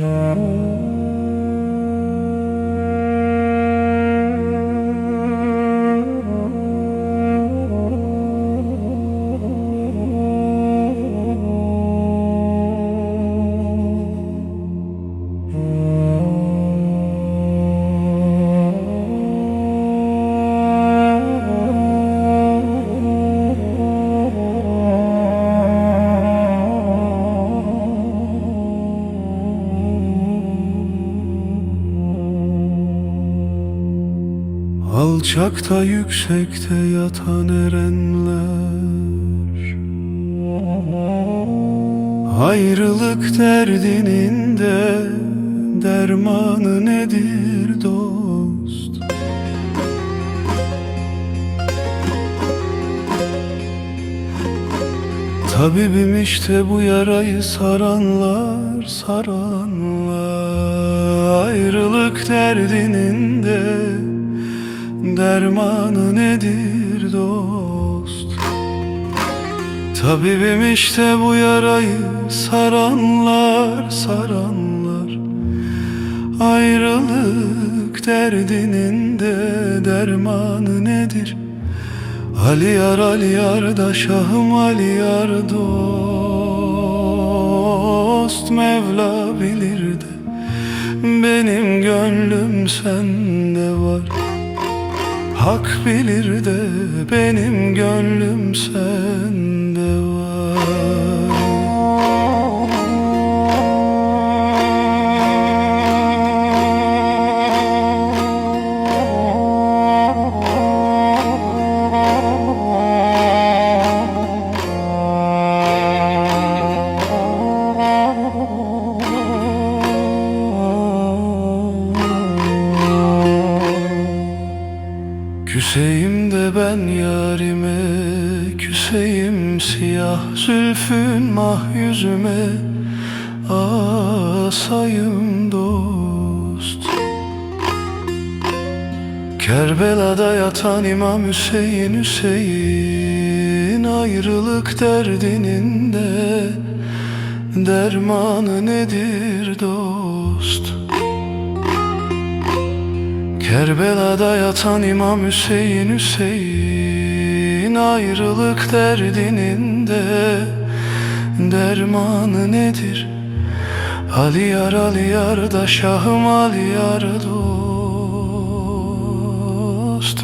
Mm-hmm. Alçakta yüksekte yatan erenler Ayrılık derdinin de dermanı nedir dost? Tabibim işte bu yarayı saranlar, saranlar Ayrılık derdinin de dermanı nedir dost? Tabibim işte bu yarayı saranlar, saranlar Ayrılık derdinin de dermanı nedir? Ali yar Ali yar da şahım Ali yar dost Mevla bilir de benim gönlüm sende Hak bilir de benim gönlüm sende Küseyim de ben yarime Küseyim siyah zülfün mah yüzüme. Asayım dost. Kerbela'da yatan İmam Hüseyin Hüseyin Ayrılık derdinin de Dermanı nedir dost Kerbela'da yatan İmam Hüseyin Hüseyin Ayrılık derdinin de dermanı nedir? Ali yar Ali yar da şahım Ali yar dost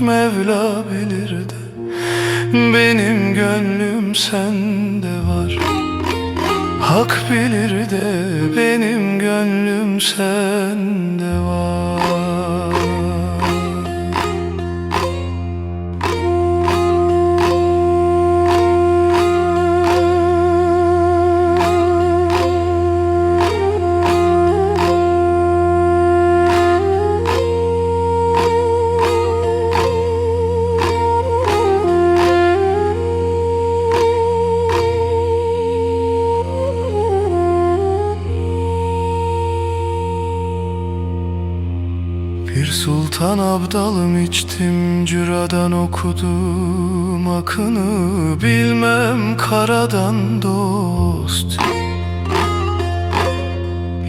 Mevla bilir de benim gönlüm sende var Hak bilir de benim gönlüm sende var sultan abdalım içtim cüradan okudum akını. Bilmem karadan dost.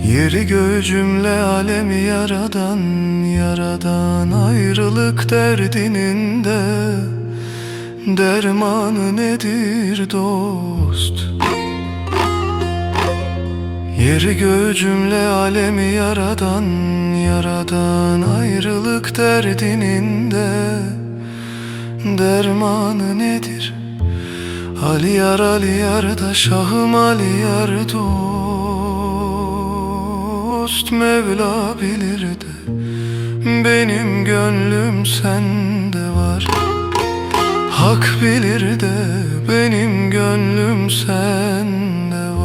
Yeri göğü cümle alemi yaradan yaradan ayrılık derdinin de dermanı nedir dost Yeri göğü cümle alemi yaradan Yaradan ayrılık derdinin de Dermanı nedir? Ali yar Ali yar da şahım Ali yar dost. Mevla bilir de Benim gönlüm sende var. Hak bilir de benim gönlüm sende